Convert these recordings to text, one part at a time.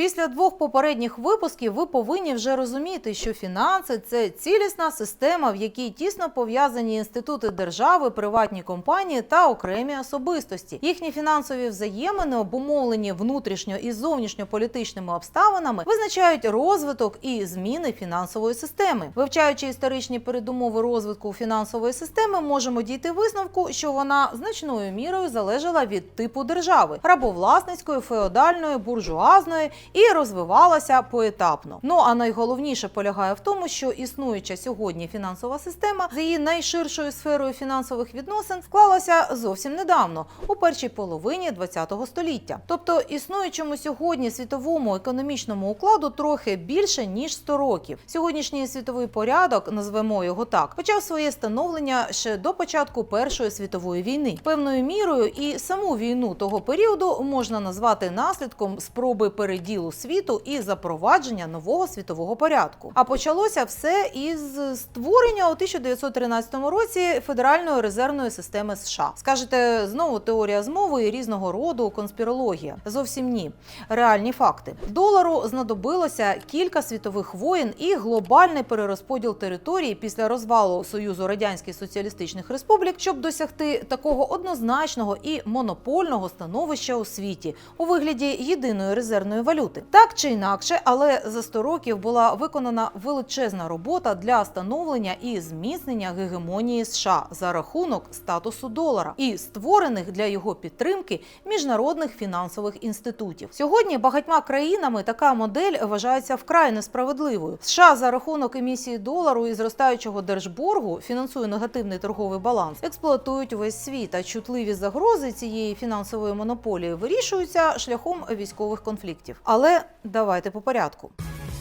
Після двох попередніх випусків ви повинні вже розуміти, що фінанси це цілісна система, в якій тісно пов'язані інститути держави, приватні компанії та окремі особистості. Їхні фінансові взаємини, обумовлені внутрішньо і зовнішньополітичними обставинами, визначають розвиток і зміни фінансової системи. Вивчаючи історичні передумови розвитку фінансової системи, можемо дійти висновку, що вона значною мірою залежала від типу держави рабовласницької, феодальної, буржуазної і розвивалася поетапно. Ну а найголовніше полягає в тому, що існуюча сьогодні фінансова система з її найширшою сферою фінансових відносин склалася зовсім недавно, у першій половині ХХ століття. Тобто існуючому сьогодні світовому економічному укладу трохи більше ніж 100 років. Сьогоднішній світовий порядок, назвемо його так, почав своє становлення ще до початку Першої світової війни. Певною мірою і саму війну того періоду можна назвати наслідком спроби переділу світу і запровадження нового світового порядку. А почалося все із створення у 1913 році Федеральної резервної системи США. Скажете, знову теорія змови і різного роду конспірологія. Зовсім ні. Реальні факти. Долару знадобилося кілька світових воєн і глобальний перерозподіл території після розвалу Союзу Радянських Соціалістичних Республік, щоб досягти такого однозначного і монопольного становища у світі у вигляді єдиної резервної валюти. Так чи інакше, але за 100 років була виконана величезна робота для становлення і зміцнення гегемонії США за рахунок статусу долара і створених для його підтримки міжнародних фінансових інститутів. Сьогодні багатьма країнами така модель вважається вкрай несправедливою. США за рахунок емісії долару і зростаючого держборгу фінансує негативний торговий баланс, експлуатують весь світ. А чутливі загрози цієї фінансової монополії вирішуються шляхом військових конфліктів. Але давайте по порядку. –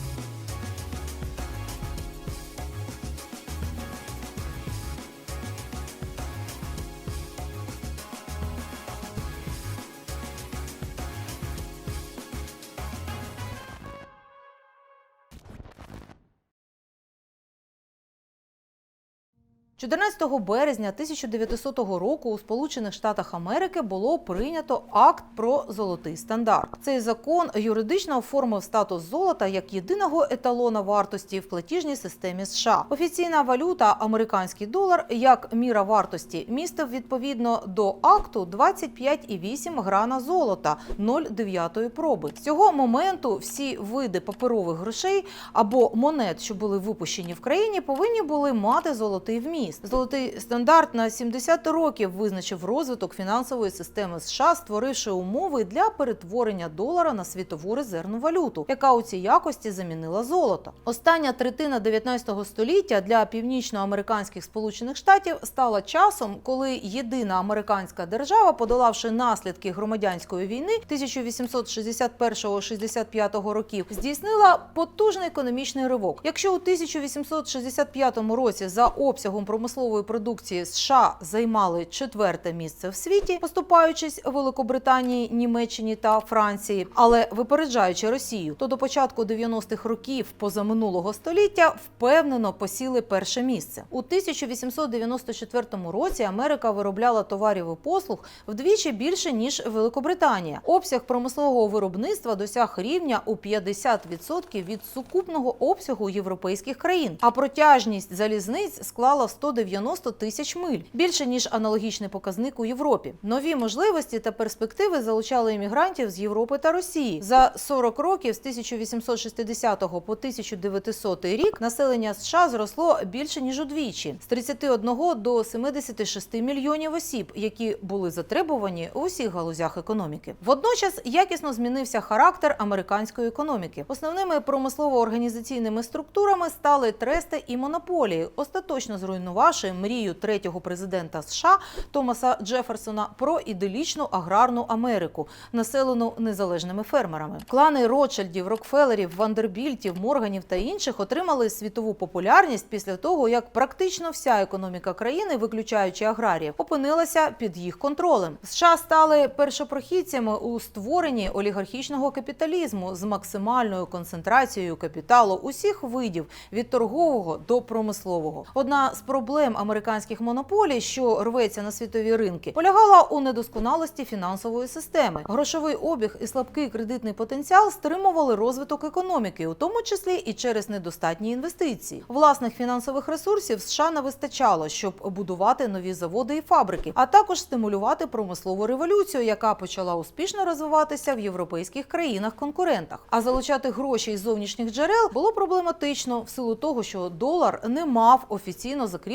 14 березня 1900 року у Сполучених Штатах Америки було прийнято акт про золотий стандарт. Цей закон юридично оформив статус золота як єдиного еталона вартості в платіжній системі США. Офіційна валюта американський долар як міра вартості містив відповідно до акту 25,8 грана золота 0,9 проби. З цього моменту всі види паперових грошей або монет, що були випущені в країні, повинні були мати золотий вміст. Золотий стандарт на 70 років визначив розвиток фінансової системи США, створивши умови для перетворення долара на світову резервну валюту, яка у цій якості замінила золото. Остання третина 19 століття для північноамериканських сполучених штатів стала часом, коли єдина американська держава, подолавши наслідки громадянської війни 1861-65 років, здійснила потужний економічний ривок. Якщо у 1865 році за обсягом промислової продукції США займали четверте місце в світі, поступаючись Великобританії, Німеччині та Франції, але випереджаючи Росію, то до початку 90-х років позаминулого століття впевнено посіли перше місце. У 1894 році Америка виробляла товарів і послуг вдвічі більше ніж Великобританія. Обсяг промислового виробництва досяг рівня у 50% від сукупного обсягу європейських країн, а протяжність залізниць склала 190 тисяч миль, більше ніж аналогічний показник у Європі. Нові можливості та перспективи залучали іммігрантів з Європи та Росії. За 40 років з 1860 по 1900 рік населення США зросло більше ніж удвічі з 31 до 76 мільйонів осіб, які були затребувані у всіх галузях економіки. Водночас якісно змінився характер американської економіки. Основними промислово-організаційними структурами стали трести і монополії, остаточно зруйнувавши мрію третього президента США Томаса Джеферсона про іделічну аграрну Америку, населену незалежними фермерами. Клани Ротшильдів, Рокфеллерів, Вандербільтів, Морганів та інших отримали світову популярність після того, як практично вся економіка країни, виключаючи аграріїв, опинилася під їх контролем. США стали першопрохідцями у створенні олігархічного капіталізму з максимальною концентрацією капіталу усіх видів від торгового до промислового. Одна з проблем американських монополій, що рветься на світові ринки, полягала у недосконалості фінансової системи. Грошовий обіг і слабкий кредитний потенціал стримували розвиток економіки, у тому числі і через недостатні інвестиції. Власних фінансових ресурсів США не вистачало, щоб будувати нові заводи і фабрики, а також стимулювати промислову революцію, яка почала успішно розвиватися в європейських країнах-конкурентах. А залучати гроші із зовнішніх джерел було проблематично в силу того, що долар не мав офіційно закріпленого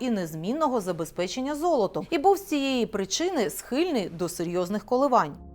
і незмінного забезпечення золотом, і був з цієї причини схильний до серйозних коливань.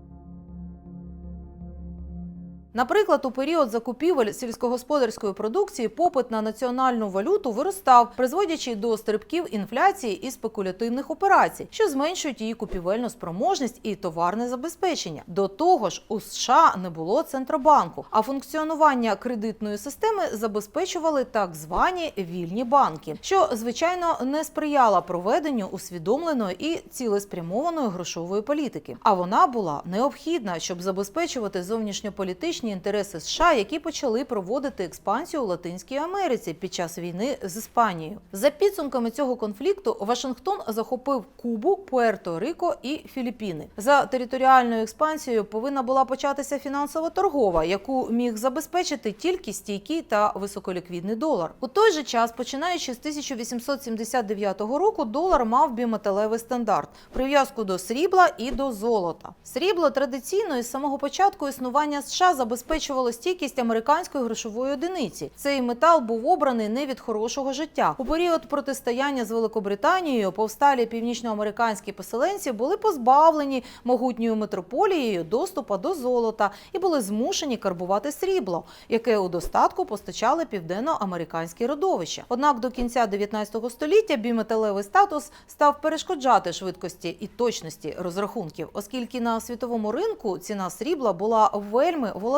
Наприклад, у період закупівель сільськогосподарської продукції попит на національну валюту виростав, призводячи до стрибків інфляції і спекулятивних операцій, що зменшують її купівельну спроможність і товарне забезпечення. До того ж, у США не було центробанку, а функціонування кредитної системи забезпечували так звані вільні банки, що звичайно не сприяла проведенню усвідомленої і цілеспрямованої грошової політики. А вона була необхідна, щоб забезпечувати зовнішньополітичні інтереси США, які почали проводити експансію у Латинській Америці під час війни з Іспанією. За підсумками цього конфлікту Вашингтон захопив Кубу, Пуерто-Рико і Філіппіни. За територіальною експансією повинна була початися фінансова торгова, яку міг забезпечити тільки стійкий та високоліквідний долар. У той же час, починаючи з 1879 року, долар мав біметалевий стандарт прив'язку до срібла і до золота. Срібло традиційно із самого початку існування США забезпечувало стійкість американської грошової одиниці. Цей метал був обраний не від хорошого життя. У період протистояння з Великобританією повсталі північноамериканські поселенці були позбавлені могутньою метрополією доступу до золота і були змушені карбувати срібло, яке у достатку постачали південноамериканські родовища. Однак до кінця 19 століття біметалевий статус став перешкоджати швидкості і точності розрахунків, оскільки на світовому ринку ціна срібла була вельми волатильною,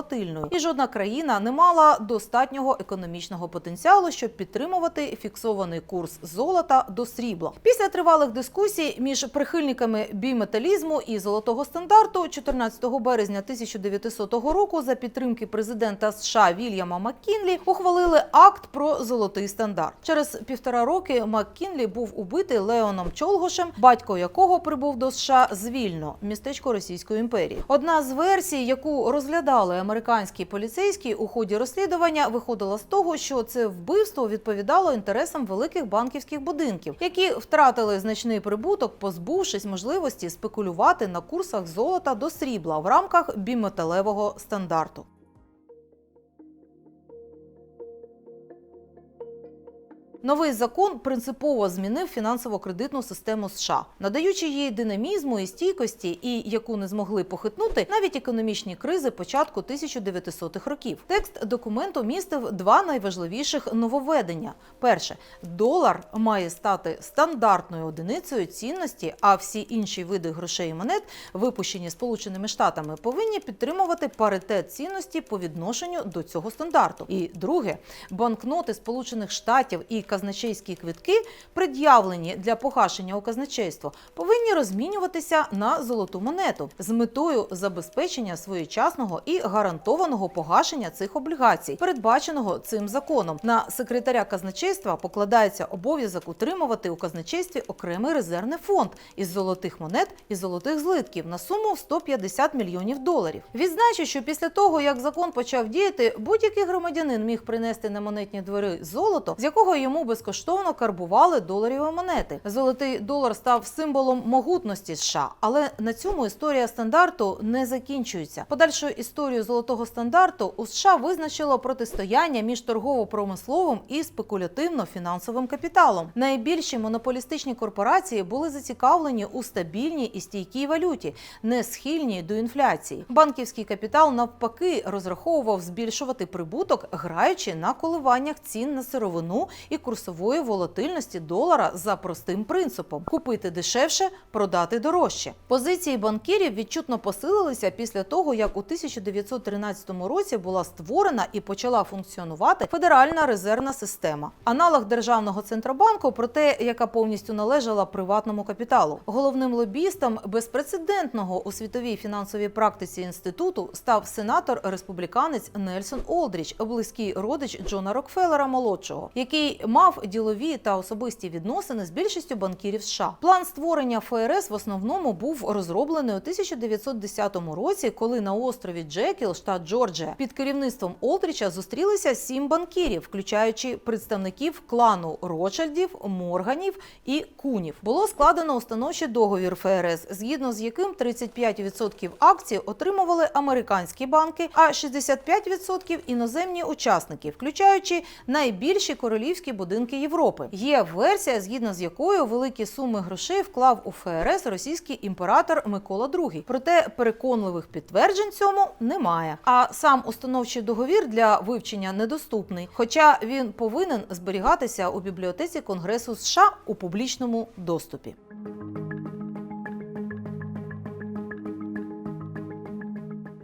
і жодна країна не мала достатнього економічного потенціалу, щоб підтримувати фіксований курс золота до срібла. Після тривалих дискусій між прихильниками біметалізму і золотого стандарту 14 березня 1900 року за підтримки президента США Вільяма Маккінлі ухвалили акт про золотий стандарт. Через півтора роки Маккінлі був убитий Леоном Чолгошем, батько якого прибув до США з Вільно, містечко Російської імперії. Одна з версій, яку розглядали американські поліцейські у ході розслідування, виходила з того, що це вбивство відповідало інтересам великих банківських будинків, які втратили значний прибуток, позбувшись можливості спекулювати на курсах золота до срібла в рамках біметалевого стандарту. Новий закон принципово змінив фінансово-кредитну систему США, надаючи їй динамізму і стійкості, і яку не змогли похитнути навіть економічні кризи початку 1900-х років. Текст документу містив два найважливіших нововведення: перше, долар має стати стандартною одиницею цінності, а всі інші види грошей і монет, випущені Сполученими Штатами, повинні підтримувати паритет цінності по відношенню до цього стандарту. І друге, банкноти Сполучених Штатів і казначейські квитки, пред'явлені для погашення у казначейство, повинні розмінюватися на золоту монету з метою забезпечення своєчасного і гарантованого погашення цих облігацій, передбаченого цим законом. На секретаря казначейства покладається обов'язок утримувати у казначействі окремий резервний фонд із золотих монет і золотих злитків на суму в 150 мільйонів доларів. Відзначу, що після того, як закон почав діяти, будь-який громадянин міг принести на монетні двори золото, з якого йому безкоштовно карбували доларіві монети. Золотий долар став символом могутності США, але на цьому історія стандарту не закінчується. Подальшу історію золотого стандарту у США визначило протистояння між торгово-промисловим і спекулятивно-фінансовим капіталом. Найбільші монополістичні корпорації були зацікавлені у стабільній і стійкій валюті, не схильній до інфляції. Банківський капітал навпаки розраховував збільшувати прибуток, граючи на коливаннях цін на сировину і курсової волатильності долара за простим принципом: купити дешевше, продати дорожче. Позиції банкірів відчутно посилилися після того, як у 1913 році була створена і почала функціонувати Федеральна резервна система, аналог державного центробанку, проте яка повністю належала приватному капіталу. Головним лобістом безпрецедентного у світовій фінансовій практиці інституту став сенатор республіканець Нельсон Олдріч, близький родич Джона Рокфеллера молодшого, який мав ділові та особисті відносини з більшістю банкірів США. План створення ФРС в основному був розроблений у 1910 році, коли на острові Джекіл, штат Джорджія, під керівництвом Олдріча зустрілися сім банкірів, включаючи представників клану Ротшильдів, Морганів і Кунів. Було складено установчий договір ФРС, згідно з яким 35% акцій отримували американські банки, а 65% іноземні учасники, включаючи найбільші королівські будинки Європи. Є версія, згідно з якою великі суми грошей вклав у ФРС російський імператор Микола II. Проте переконливих підтверджень цьому немає. А сам установчий договір для вивчення недоступний, хоча він повинен зберігатися у бібліотеці Конгресу США у публічному доступі.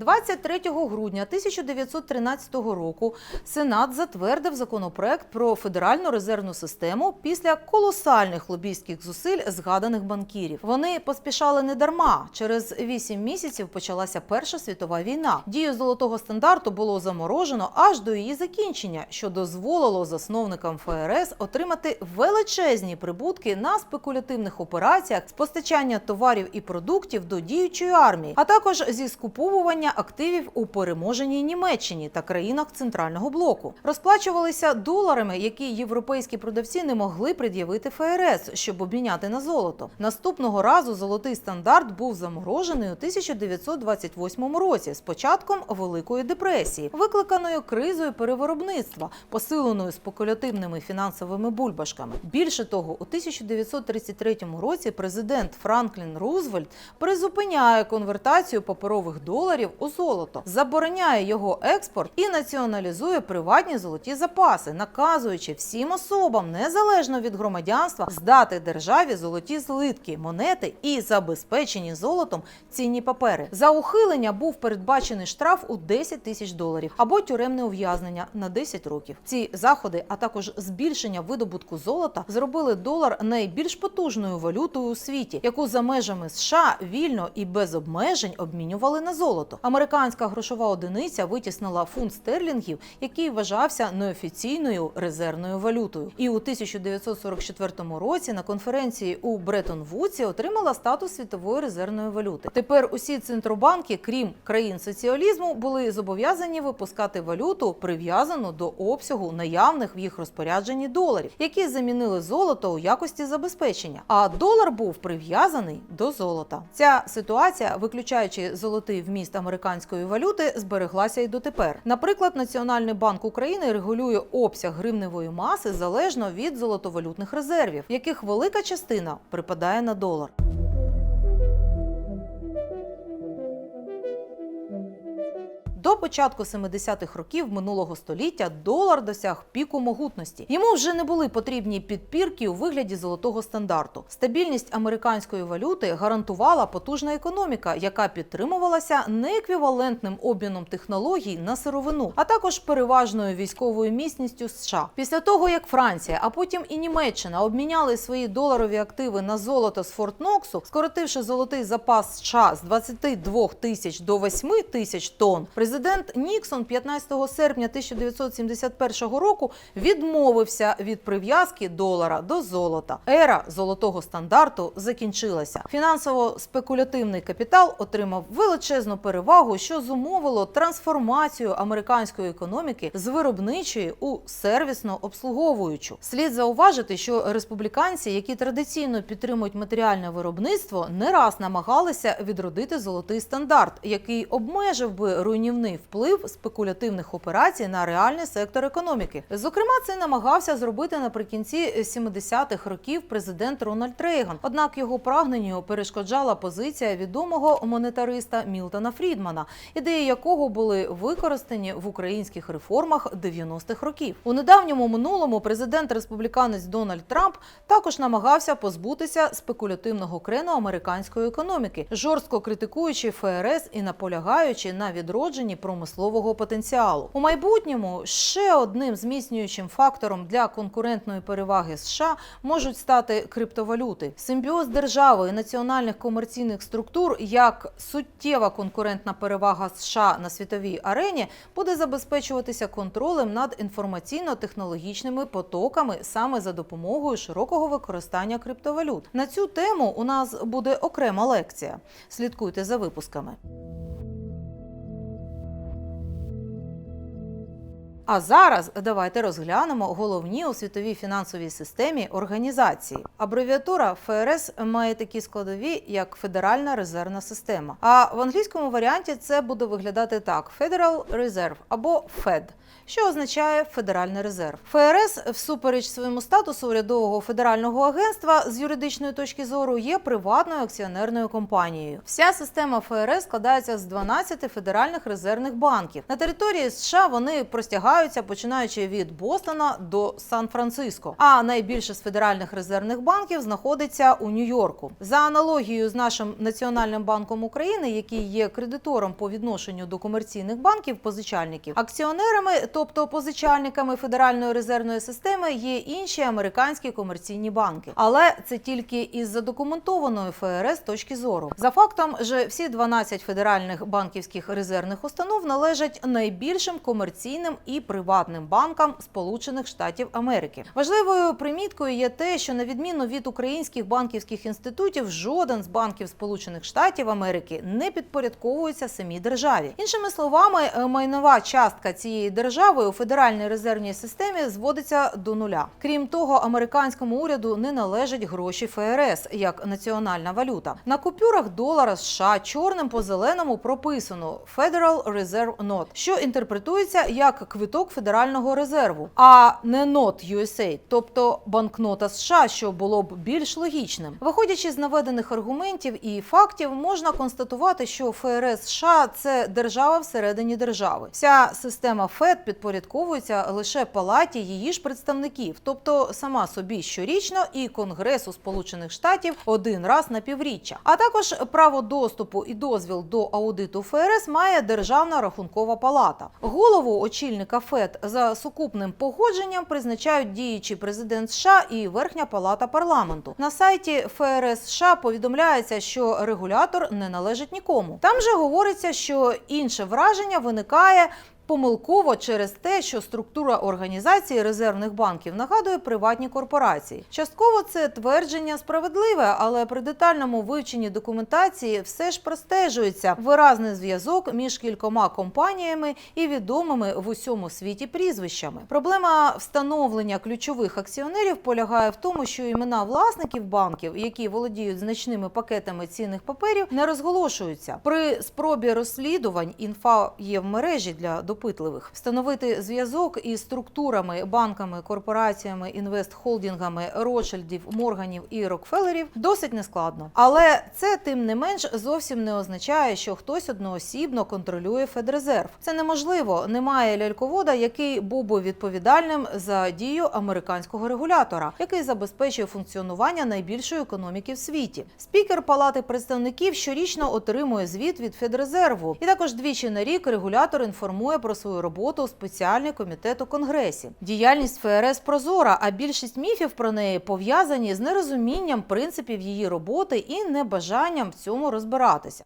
23 грудня 1913 року Сенат затвердив законопроект про федеральну резервну систему після колосальних лобійських зусиль згаданих банкірів. Вони поспішали не дарма. Через 8 місяців почалася Перша світова війна. Дію золотого стандарту було заморожено аж до її закінчення, що дозволило засновникам ФРС отримати величезні прибутки на спекулятивних операціях з постачання товарів і продуктів до діючої армії, а також зі скуповування активів у переможеній Німеччині та країнах центрального блоку. Розплачувалися доларами, які європейські продавці не могли пред'явити ФРС, щоб обміняти на золото. Наступного разу золотий стандарт був заморожений у 1928 році з початком Великої депресії, викликаною кризою перевиробництва, посиленою спекулятивними фінансовими бульбашками. Більше того, у 1933 році президент Франклін Рузвельт призупиняє конвертацію паперових доларів у золото, забороняє його експорт і націоналізує приватні золоті запаси, наказуючи всім особам, незалежно від громадянства, здати державі золоті злитки, монети і забезпечені золотом цінні папери. За ухилення був передбачений штраф у 10 тисяч доларів або тюремне ув'язнення на 10 років. Ці заходи, а також збільшення видобутку золота, зробили долар найбільш потужною валютою у світі, яку за межами США вільно і без обмежень обмінювали на золото. Американська грошова одиниця витіснила фунт стерлінгів, який вважався неофіційною резервною валютою. І у 1944 році на конференції у Бреттон-Вудсі отримала статус світової резервної валюти. Тепер усі центробанки, крім країн соціалізму, були зобов'язані випускати валюту, прив'язану до обсягу наявних в їх розпорядженні доларів, які замінили золото у якості забезпечення. А долар був прив'язаний до золота. Ця ситуація, виключаючи золотий вміст американської валюти, збереглася й дотепер. Наприклад, Національний банк України регулює обсяг гривневої маси залежно від золотовалютних резервів, яких велика частина припадає на долар. До початку 70-х років минулого століття долар досяг піку могутності. Йому вже не були потрібні підпірки у вигляді золотого стандарту. Стабільність американської валюти гарантувала потужна економіка, яка підтримувалася нееквівалентним обміном технологій на сировину, а також переважною військовою міцністю США. Після того як Франція, а потім і Німеччина обміняли свої доларові активи на золото з Форт Ноксу, скоротивши золотий запас США з 22 тисяч до 8 тисяч тонн. Президент Ніксон 15 серпня 1971 року відмовився від прив'язки долара до золота. Ера золотого стандарту закінчилася. Фінансово-спекулятивний капітал отримав величезну перевагу, що зумовило трансформацію американської економіки з виробничої у сервісно обслуговуючу. Слід зауважити, що республіканці, які традиційно підтримують матеріальне виробництво, не раз намагалися відродити золотий стандарт, який обмежив би руйнівний вплив спекулятивних операцій на реальний сектор економіки. Зокрема, це намагався зробити наприкінці 70-х років президент Рональд Рейган. Однак його прагненню перешкоджала позиція відомого монетариста Мілтона Фрідмана, ідеї якого були використані в українських реформах 90-х років. У недавньому минулому президент республіканець Дональд Трамп також намагався позбутися спекулятивного крену американської економіки, жорстко критикуючи ФРС і наполягаючи на відродженні рівні промислового потенціалу. У майбутньому ще одним зміцнюючим фактором для конкурентної переваги США можуть стати криптовалюти. Симбіоз держави і національних комерційних структур як суттєва конкурентна перевага США на світовій арені буде забезпечуватися контролем над інформаційно-технологічними потоками саме за допомогою широкого використання криптовалют. На цю тему у нас буде окрема лекція. Слідкуйте за випусками. А зараз давайте розглянемо головні у світовій фінансовій системі організації. Абревіатура ФРС має такі складові, як Федеральна резервна система. А в англійському варіанті це буде виглядати так: Federal Reserve або FED що означає Федеральний резерв. ФРС, всупереч своєму статусу урядового федерального агентства з юридичної точки зору, є приватною акціонерною компанією. Вся система ФРС складається з 12 федеральних резервних банків. На території США вони простягаються починаючи від Бостона до Сан-Франциско. А найбільше з федеральних резервних банків знаходиться у Нью-Йорку. За аналогією з нашим Національним банком України, який є кредитором по відношенню до комерційних банків позичальників, акціонерами тобто позичальниками Федеральної резервної системи, є інші американські комерційні банки. Але це тільки із задокументованої ФРС точки зору. За фактом, же всі 12 федеральних банківських резервних установ належать найбільшим комерційним і приватним банкам Сполучених Штатів Америки. Важливою приміткою є те, що на відміну від українських банківських інститутів, жоден з банків Сполучених Штатів Америки не підпорядковується самій державі. Іншими словами, майнова частка цієї держави держави у федеральній резервній системі зводиться до нуля. Крім того, американському уряду не належать гроші ФРС як національна валюта. На купюрах долара США чорним по зеленому прописано Federal Reserve Note, що інтерпретується як квиток федерального резерву, а не Not USA, тобто банкнота США, що було б більш логічним. Виходячи з наведених аргументів і фактів, можна констатувати, що ФРС США це держава всередині держави. Вся система ФЕД підпорядковується лише палаті її ж представників, тобто сама собі щорічно і Конгресу Сполучених Штатів один раз на півріччя. А також право доступу і дозвіл до аудиту ФРС має Державна рахункова палата. Голову очільника ФЕД за сукупним погодженням призначають діючий президент США і Верхня Палата парламенту. На сайті ФРС США повідомляється, що регулятор не належить нікому. Там же говориться, що інше враження виникає Помилково через те, що структура організації резервних банків нагадує приватні корпорації. Частково це твердження справедливе, але при детальному вивченні документації все ж простежується виразний зв'язок між кількома компаніями і відомими в усьому світі прізвищами. Проблема встановлення ключових акціонерів полягає в тому, що імена власників банків, які володіють значними пакетами цінних паперів, не розголошуються. При спробі розслідувань інфа є в мережі для допомоги допитливих, встановити зв'язок із структурами, банками, корпораціями, інвестхолдингами Ротшильдів, Морганів і Рокфеллерів досить нескладно. Але це тим не менш зовсім не означає, що хтось одноосібно контролює Федрезерв. Це неможливо. Немає ляльковода, який був би відповідальним за дію американського регулятора, який забезпечує функціонування найбільшої економіки в світі. Спікер Палати представників щорічно отримує звіт від Федрезерву, і також двічі на рік регулятор інформує про свою роботу у спеціальний комітет у Конгресі. Діяльність ФРС прозора, а більшість міфів про неї пов'язані з нерозумінням принципів її роботи і небажанням в цьому розбиратися.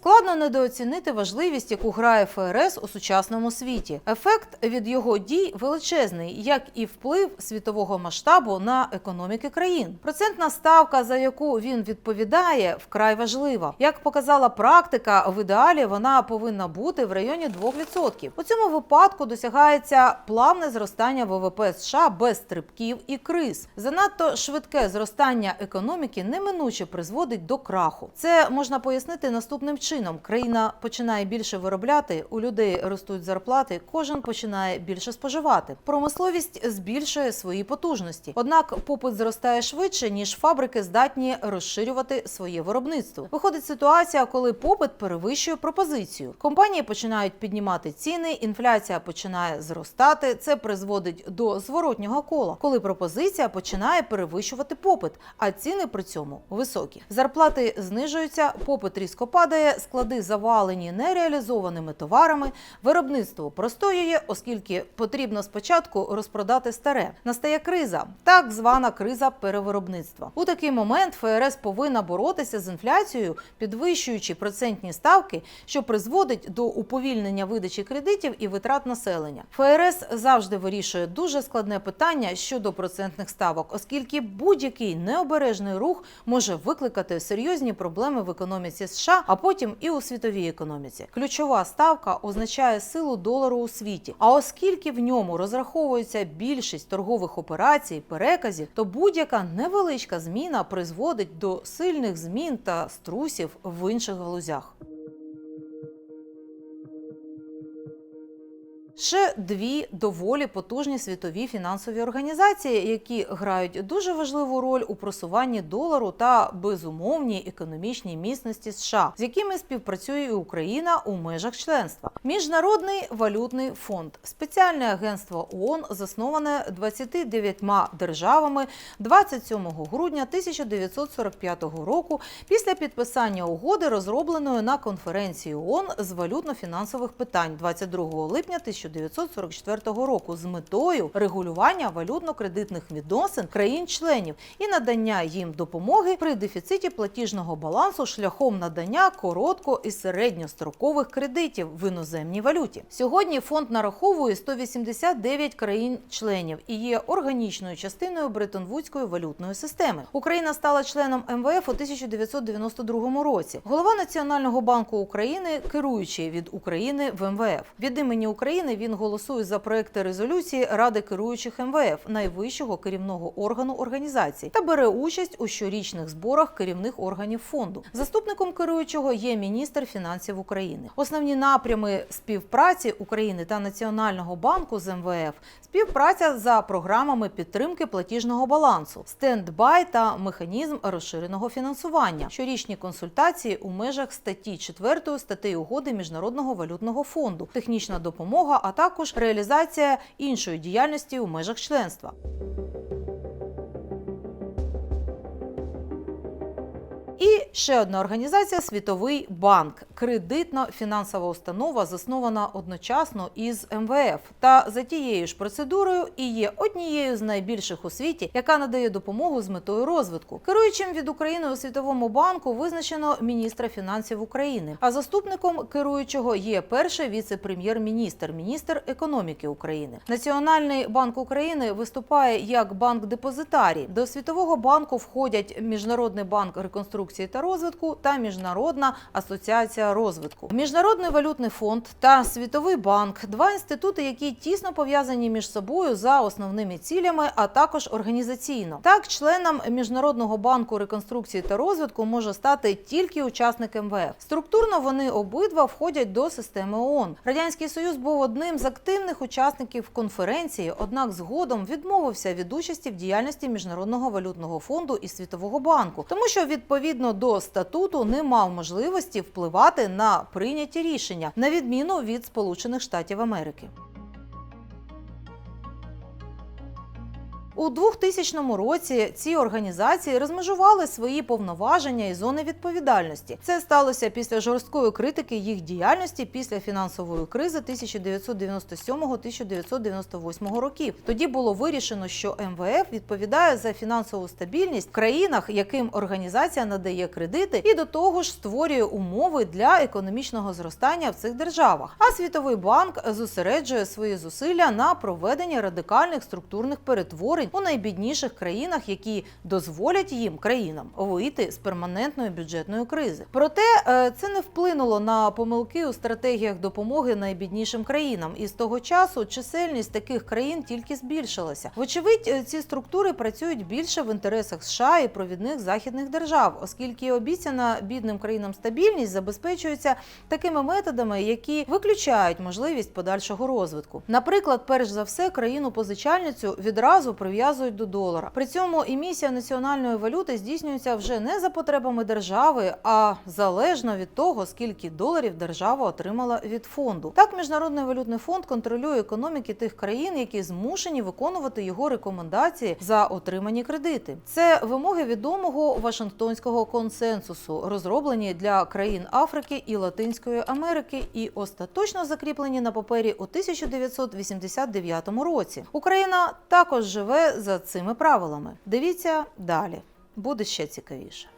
Складно недооцінити важливість, яку грає ФРС у сучасному світі. Ефект від його дій величезний, як і вплив світового масштабу на економіки країн. Процентна ставка, за яку він відповідає, вкрай важлива. Як показала практика, в ідеалі вона повинна бути в районі 2%. У цьому випадку досягається плавне зростання ВВП США без стрибків і криз. Занадто швидке зростання економіки неминуче призводить до краху. Це можна пояснити наступним чином чином країна починає більше виробляти, у людей ростуть зарплати, кожен починає більше споживати. Промисловість збільшує свої потужності. Однак попит зростає швидше, ніж фабрики здатні розширювати своє виробництво. Виходить ситуація, коли попит перевищує пропозицію. Компанії починають піднімати ціни, інфляція починає зростати. Це призводить до зворотнього кола, коли пропозиція починає перевищувати попит, а ціни при цьому високі. Зарплати знижуються, попит різко падає, склади завалені нереалізованими товарами. Виробництво простоює, оскільки потрібно спочатку розпродати старе. Настає криза, так звана криза перевиробництва. У такий момент ФРС повинна боротися з інфляцією, підвищуючи процентні ставки, що призводить до уповільнення видачі кредитів і витрат населення. ФРС завжди вирішує дуже складне питання щодо процентних ставок, оскільки будь-який необережний рух може викликати серйозні проблеми в економіці США, а потім і у світовій економіці. Ключова ставка означає силу долару у світі. А оскільки в ньому розраховується більшість торгових операцій, переказів, то будь-яка невеличка зміна призводить до сильних змін та струсів в інших галузях. Ще дві доволі потужні світові фінансові організації, які грають дуже важливу роль у просуванні долару та безумовній економічній міцності США, з якими співпрацює Україна у межах членства. Міжнародний валютний фонд, спеціальне агентство ООН, засноване 29 державами 27 грудня 1945 року після підписання угоди, розробленої на конференції ООН з валютно-фінансових питань 22 липня 1945 1944 року з метою регулювання валютно-кредитних відносин країн-членів і надання їм допомоги при дефіциті платіжного балансу шляхом надання коротко і середньострокових кредитів в іноземній валюті. Сьогодні фонд нараховує 189 країн-членів і є органічною частиною Бреттон-Вудської валютної системи. Україна стала членом МВФ у 1992 році. Голова Національного банку України, керуючий від України в МВФ. Від імені України він голосує за проекти резолюції Ради керуючих МВФ, найвищого керівного органу організації, та бере участь у щорічних зборах керівних органів фонду. Заступником керуючого є міністр фінансів України. Основні напрями співпраці України та Національного банку з МВФ співпраця за програмами підтримки платіжного балансу, стендбай та механізм розширеного фінансування, щорічні консультації у межах статті 4 статей угоди Міжнародного валютного фонду, технічна допомога, а також реалізація іншої діяльності у межах членства. Ще одна організація Світовий банк, кредитно-фінансова установа, заснована одночасно із МВФ. Та за тією ж процедурою і є однією з найбільших у світі, яка надає допомогу з метою розвитку. Керуючим від України у світовому банку визначено міністра фінансів України. А заступником керуючого є перший віце-прем'єр-міністр, міністр економіки України. Національний банк України виступає як банк депозитарій. До світового банку входять Міжнародний банк реконструкції та розвитку та Міжнародна асоціація розвитку. Міжнародний валютний фонд та Світовий банк два інститути, які тісно пов'язані між собою за основними цілями, а також організаційно. Так, членом Міжнародного банку реконструкції та розвитку може стати тільки учасник МВФ. Структурно вони обидва входять до системи ООН. Радянський Союз був одним з активних учасників конференції, однак згодом відмовився від участі в діяльності Міжнародного валютного фонду і Світового банку, тому що відповідно до статуту не мав можливості впливати на прийняті рішення на відміну від Сполучених Штатів Америки. У 2000 році ці організації розмежували свої повноваження і зони відповідальності. Це сталося після жорсткої критики їх діяльності після фінансової кризи 1997-1998 років. Тоді було вирішено, що МВФ відповідає за фінансову стабільність в країнах, яким організація надає кредити, і до того ж створює умови для економічного зростання в цих державах. А Світовий банк зосереджує свої зусилля на проведенні радикальних структурних перетворень у найбідніших країнах, які дозволять їм країнам вийти з перманентної бюджетної кризи. Проте е, це не вплинуло на помилки у стратегіях допомоги найбіднішим країнам, і з того часу чисельність таких країн тільки збільшилася. Вочевидь, е, ці структури працюють більше в інтересах США і провідних західних держав, оскільки обіцяна бідним країнам стабільність забезпечується такими методами, які виключають можливість подальшого розвитку. Наприклад, перш за все, країну позичальницю відразу прив'язують до долара. При цьому емісія національної валюти здійснюється вже не за потребами держави, а залежно від того, скільки доларів держава отримала від фонду. Так, міжнародний валютний фонд контролює економіки тих країн, які змушені виконувати його рекомендації за отримані кредити. Це вимоги відомого Вашингтонського консенсусу, розроблені для країн Африки і Латинської Америки, і остаточно закріплені на папері у 1989 році. Україна також живе за цими правилами. Дивіться далі, буде ще цікавіше.